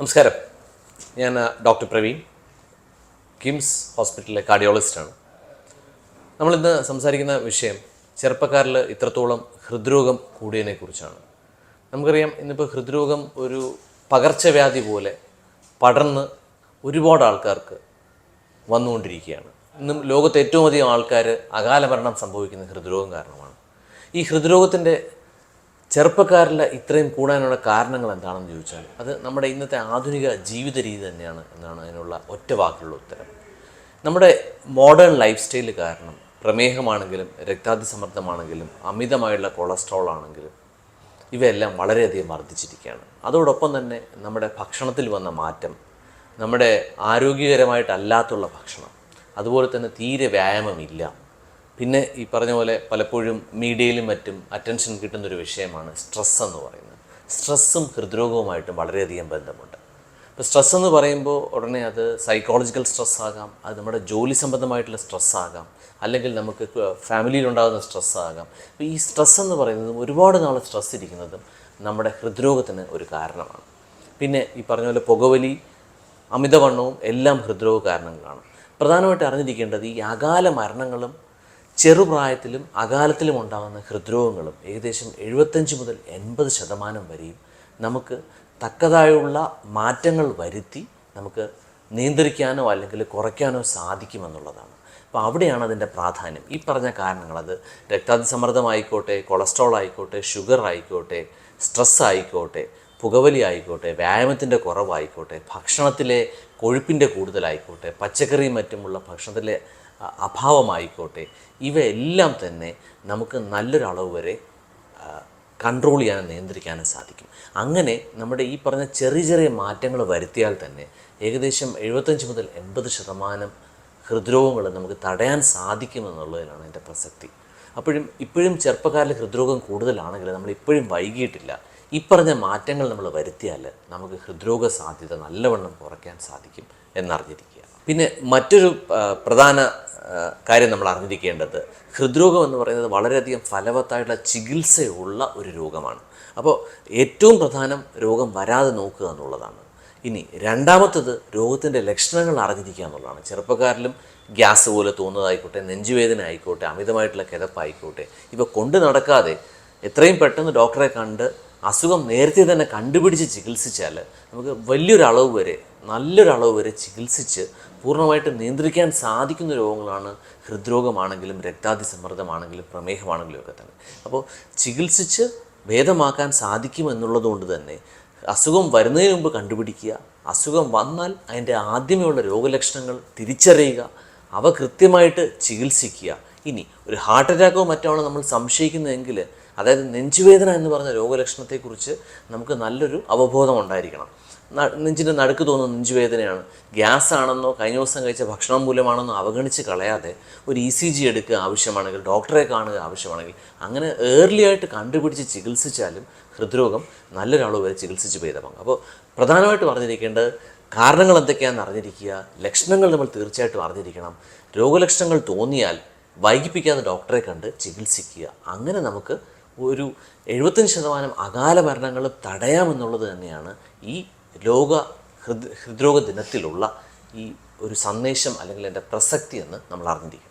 നമസ്കാരം. ഞാൻ ഡോക്ടർ പ്രവീൺ. കിംസ് ഹോസ്പിറ്റലിലെ കാർഡിയോളജിസ്റ്റാണ്. നമ്മളിന്ന് സംസാരിക്കുന്ന വിഷയം ചെറുപ്പക്കാരിൽ ഇത്രത്തോളം ഹൃദ്രോഗം കൂടിയതിനെ കുറിച്ചാണ് നമുക്കറിയാം ഇന്നിപ്പോൾ ഹൃദ്രോഗം ഒരു പകർച്ചവ്യാധി പോലെ പടർന്ന് ഒരുപാട് ആൾക്കാർക്ക് വന്നുകൊണ്ടിരിക്കുകയാണ്. ഇന്നും ലോകത്ത് ഏറ്റവും അധികം ആൾക്കാർ അകാല മരണം സംഭവിക്കുന്ന ഹൃദ്രോഗം കാരണമാണ്. ഈ ഹൃദ്രോഗത്തിന്റെ ചെറുപ്പക്കാരിൽ ഇത്രയും കൂടാനുള്ള കാരണങ്ങൾ എന്താണെന്ന് ചോദിച്ചാൽ അത് നമ്മുടെ ഇന്നത്തെ ആധുനിക ജീവിത രീതി തന്നെയാണ് എന്നാണ് അതിനുള്ള ഒറ്റ വാക്കിലുള്ള ഉത്തരം. നമ്മുടെ മോഡേൺ ലൈഫ് സ്റ്റൈൽ കാരണം പ്രമേഹമാണെങ്കിലും രക്താതിസമ്മർദ്ദമാണെങ്കിലും അമിതമായുള്ള കൊളസ്ട്രോൾ ആണെങ്കിലും ഇവയെല്ലാം വളരെയധികം വർദ്ധിച്ചിരിക്കുകയാണ്. അതോടൊപ്പം തന്നെ നമ്മുടെ ഭക്ഷണത്തിൽ വന്ന മാറ്റം നമ്മുടെ ആരോഗ്യകരമായിട്ടല്ലാത്തുള്ള ഭക്ഷണം അതുപോലെ തന്നെ തീരെ വ്യായാമമില്ല പിന്നെ ഈ പറഞ്ഞ പോലെ പലപ്പോഴും മീഡിയയിലും മറ്റും അറ്റൻഷൻ കിട്ടുന്നൊരു വിഷയമാണ് സ്ട്രെസ് എന്ന് പറയുന്നത്. സ്ട്രെസ്സും ഹൃദ്രോഗവുമായിട്ടും വളരെയധികം ബന്ധമുണ്ട്. ഇപ്പോൾ സ്ട്രെസ് എന്ന് പറയുമ്പോൾ ഉടനെ അത് സൈക്കോളജിക്കൽ സ്ട്രെസ് ആകാം അത് നമ്മുടെ ജോലി സംബന്ധമായിട്ടുള്ള സ്ട്രെസ് ആകാം അല്ലെങ്കിൽ നമുക്ക് ഫാമിലിയിലുണ്ടാകുന്ന സ്ട്രെസ് ആകാം. അപ്പോൾ ഈ സ്ട്രെസ് എന്ന് പറയുന്നതും ഒരുപാട് നാൾ സ്ട്രെസ് ഇരിക്കുന്നതും നമ്മുടെ ഹൃദ്രോഗത്തിന് ഒരു കാരണമാണ്. പിന്നെ ഈ പറഞ്ഞ പോലെ പുകവലി അമിതവണ്ണവും എല്ലാം ഹൃദ്രോഗ കാരണങ്ങളാണ്. പ്രധാനമായിട്ട് അറിഞ്ഞിരിക്കേണ്ടത് ഈ അകാല മരണങ്ങളും ചെറുപ്രായത്തിലും അകാലത്തിലും ഉണ്ടാകുന്ന ഹൃദ്രോഗങ്ങളും ഏകദേശം എഴുപത്തഞ്ച് മുതൽ എൺപത് ശതമാനം വരെയും നമുക്ക് തക്കതായുള്ള മാറ്റങ്ങൾ വരുത്തി നമുക്ക് നിയന്ത്രിക്കാനോ അല്ലെങ്കിൽ കുറയ്ക്കാനോ സാധിക്കുമെന്നുള്ളതാണ്. അപ്പോൾ അവിടെയാണ് അതിന്റെ പ്രാധാന്യം. ഈ പറഞ്ഞ കാരണങ്ങൾ അത് രക്താതിസമ്മർദ്ദമായിക്കോട്ടെ കൊളസ്ട്രോൾ ആയിക്കോട്ടെ ഷുഗർ ആയിക്കോട്ടെ സ്ട്രെസ് ആയിക്കോട്ടെ പുകവലി ആയിക്കോട്ടെ വ്യായാമത്തിന്റെ കുറവായിക്കോട്ടെ ഭക്ഷണത്തിലെ കൊഴുപ്പിന്റെ കൂടുതലായിക്കോട്ടെ പച്ചക്കറിയും മറ്റുമുള്ള ഭക്ഷണത്തിലെ അഭാവമായിക്കോട്ടെ. ഇവയെല്ലാം തന്നെ നമുക്ക് നല്ലൊരളവ് വരെ കൺട്രോൾ ചെയ്യാനും നിയന്ത്രിക്കാനും സാധിക്കും. അങ്ങനെ നമ്മുടെ ഈ പറഞ്ഞ ചെറിയ ചെറിയ മാറ്റങ്ങൾ വരുത്തിയാൽ തന്നെ ഏകദേശം എഴുപത്തഞ്ച് മുതൽ എൺപത് ശതമാനം ഹൃദ്രോഗങ്ങൾ നമുക്ക് തടയാൻ സാധിക്കുമെന്നുള്ളതിലാണ് എന്റെ പ്രസക്തി. അപ്പോഴും ഇപ്പോഴും ചെറുപ്പക്കാരിൽ ഹൃദ്രോഗം കൂടുതലാണെങ്കിൽ നമ്മൾ ഇപ്പോഴും വൈകിയിട്ടില്ല. ഈ പറഞ്ഞ മാറ്റങ്ങൾ നമ്മൾ വരുത്തിയാൽ നമുക്ക് ഹൃദ്രോഗ സാധ്യത നല്ലവണ്ണം കുറയ്ക്കാൻ സാധിക്കും എന്നറിഞ്ഞിരിക്കുക. പിന്നെ മറ്റൊരു പ്രധാന കാര്യം നമ്മൾ അറിഞ്ഞിരിക്കേണ്ടത് ഹൃദ്രോഗം എന്ന് പറയുന്നത് വളരെയധികം ഫലവത്തായിട്ടുള്ള ചികിത്സയുള്ള ഒരു രോഗമാണ്. അപ്പോൾ ഏറ്റവും പ്രധാനം രോഗം വരാതെ നോക്കുക എന്നുള്ളതാണ്. ഇനി രണ്ടാമത്തത് രോഗത്തിന്റെ ലക്ഷണങ്ങൾ അറിഞ്ഞിരിക്കുക എന്നുള്ളതാണ്. ചെറുപ്പക്കാരിലും ഗ്യാസ് പോലെ തോന്നുന്നതായിക്കോട്ടെ നെഞ്ചുവേദന ആയിക്കോട്ടെ അമിതമായിട്ടുള്ള കിതപ്പായിക്കോട്ടെ ഇവ കൊണ്ട് നടക്കാതെ എത്രയും പെട്ടെന്ന് ഡോക്ടറെ കണ്ട് അസുഖം നേരത്തെ തന്നെ കണ്ടുപിടിച്ച് ചികിത്സിച്ചാൽ നമുക്ക് വലിയൊരളവ് വരെ നല്ലൊരളവ് വരെ ചികിത്സിച്ച് പൂർണമായിട്ട് നിയന്ത്രിക്കാൻ സാധിക്കുന്ന രോഗങ്ങളാണ് ഹൃദ്രോഗമാണെങ്കിലും രക്താതിസമ്മർദ്ദമാണെങ്കിലും പ്രമേഹമാണെങ്കിലും ഒക്കെ തന്നെ. അപ്പോൾ ചികിത്സിച്ച് ഭേദമാക്കാൻ സാധിക്കുമെന്നുള്ളതുകൊണ്ട് തന്നെ അസുഖം വരുന്നതിന് മുമ്പ് കണ്ടുപിടിക്കുക അസുഖം വന്നാൽ അതിന്റെ ആദ്യമേയുള്ള രോഗലക്ഷണങ്ങൾ തിരിച്ചറിയുക അവ കൃത്യമായിട്ട് ചികിത്സിക്കുക. ഇനി ഒരു ഹാർട്ട് അറ്റാക്കോ മറ്റോ നമ്മൾ സംശയിക്കുന്നതെങ്കിൽ അതായത് നെഞ്ചുവേദന എന്ന് പറഞ്ഞ രോഗലക്ഷണത്തെക്കുറിച്ച് നമുക്ക് നല്ലൊരു അവബോധം ഉണ്ടായിരിക്കണം നെഞ്ചിന്റെ നടുക്ക് തോന്നുന്ന നെഞ്ചുവേദനയാണ്. ഗ്യാസ് ആണെന്നോ കഴിഞ്ഞ ദിവസം കഴിച്ച ഭക്ഷണം മൂലമാണെന്നോ അവഗണിച്ച് കളയാതെ ഒരു ഇ സി ജി എടുക്കുക ആവശ്യമാണെങ്കിൽ ഡോക്ടറെ കാണുക ആവശ്യമാണെങ്കിൽ അങ്ങനെ ഏർലി ആയിട്ട് കണ്ടുപിടിച്ച് ചികിത്സിച്ചാലും ഹൃദ്രോഗം നല്ലൊരളവ് വരെ ചികിത്സിച്ച് ഭേദമാകും അപ്പോൾ പ്രധാനമായിട്ട് പറഞ്ഞിരിക്കേണ്ടത് കാരണങ്ങൾ എന്തൊക്കെയാണെന്ന് അറിഞ്ഞിരിക്കുക ലക്ഷണങ്ങൾ നമ്മൾ തീർച്ചയായിട്ടും അറിഞ്ഞിരിക്കണം. രോഗലക്ഷണങ്ങൾ തോന്നിയാൽ വൈകിപ്പിക്കാതെ ഡോക്ടറെ കണ്ട് ചികിത്സിക്കുക. അങ്ങനെ നമുക്ക് ഒരു എഴുപത്തഞ്ച് ശതമാനം അകാല മരണങ്ങളും തടയാമെന്നുള്ളത് തന്നെയാണ് ഈ ലോക ഹൃദ് ഹൃദ്രോഗ ദിനത്തിലുള്ള ഈ ഒരു സന്ദേശം അല്ലെങ്കിൽ എന്റെ പ്രസക്തി എന്ന് നമ്മൾ അറിഞ്ഞിരിക്കണം